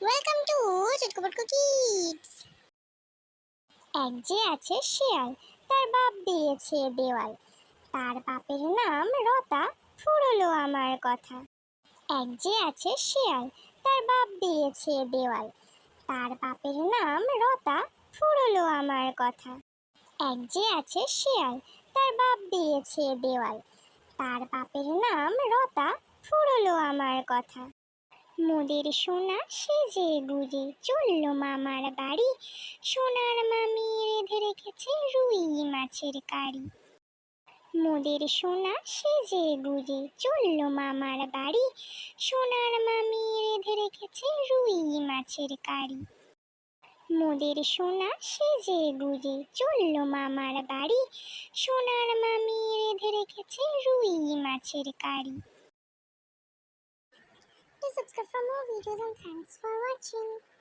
Welcome to চটকপটকো kids এক যে আছে শিয়াল, তার বাপ দিয়েছে দেওয়াল। তার বাপের নাম রতা, ফুরলো আমার কথা। এক যে আছে শিয়াল, তার বাপ দিয়েছে দেওয়াল। তার বাপের নাম রতা, ফুরলো আমার কথা। এক যে আছে শিয়াল, তার বাপ দিয়েছে দেওয়াল। তার বাপের নাম রতা, ফুরলো আমার কথা। মোদের সোনা সেজে গুজে চলল মামার বাড়ি। সোনার মামি রেঁধে রেখেছে রুই মাছের কারি। মোদের সোনা সেজে গুজে চলল মামার বাড়ি। সোনার মামি রেঁধে রেখেছে রুই মাছের কারি। মোদের সোনা সেজে গুজে চলল মামার বাড়ি। সোনার মামি রেঁধে রেখেছে রুই মাছের কারি। Subscribe for more videos and thanks for watching.